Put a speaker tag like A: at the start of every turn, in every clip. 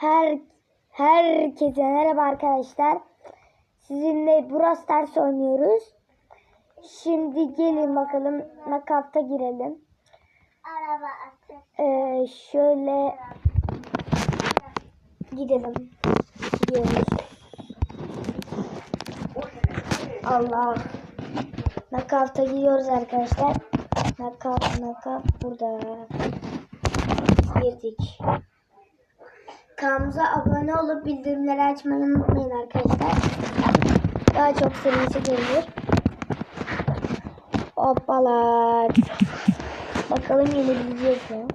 A: Her herkese merhaba arkadaşlar. Sizinle Brawl Stars oynuyoruz. Şimdi gelin bakalım nakavta girelim. Ee, şöyle gidelim. Gidiyoruz. Allah. Nakavta gidiyoruz arkadaşlar. Nakav, nakav burada. Girdik. Kanalımıza abone olup bildirimleri açmayı unutmayın arkadaşlar. Daha çok serisi gelir. Hoppala. Bakalım yenebilecek mi?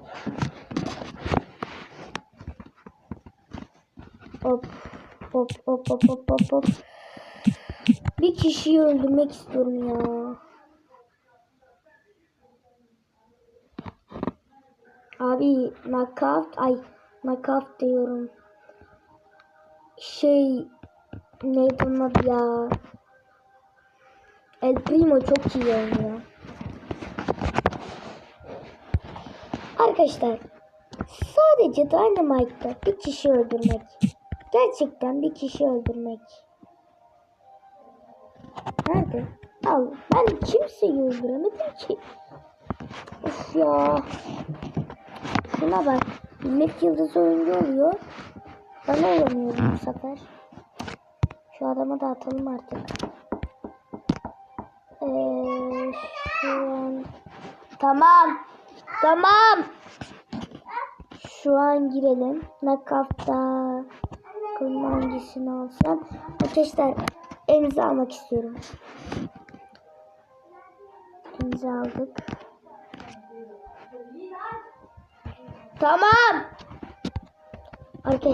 A: Hop hop hop hop hop hop hop. Bir kişiyi öldürmek istiyorum ya. Abi knockout ay knockout diyorum. Şey neydi onun adı ya? El Primo çok iyi oynuyor. Arkadaşlar sadece Dynamite'da bir kişi öldürmek. Gerçekten bir kişi öldürmek. Nerede? Al. Ben kimseyi öldüremedim ki. Of ya. Şuna bak. Millet yıldız oyuncu oluyor. Ben olamıyorum bu sefer. Şu adamı da atalım artık. Ee, şu an... Tamam. Tamam. Şu an girelim. Nakafta. Bakalım hangisini alsam. Arkadaşlar elinize almak istiyorum. Elinize aldık. Tamam. Arkadaşlar.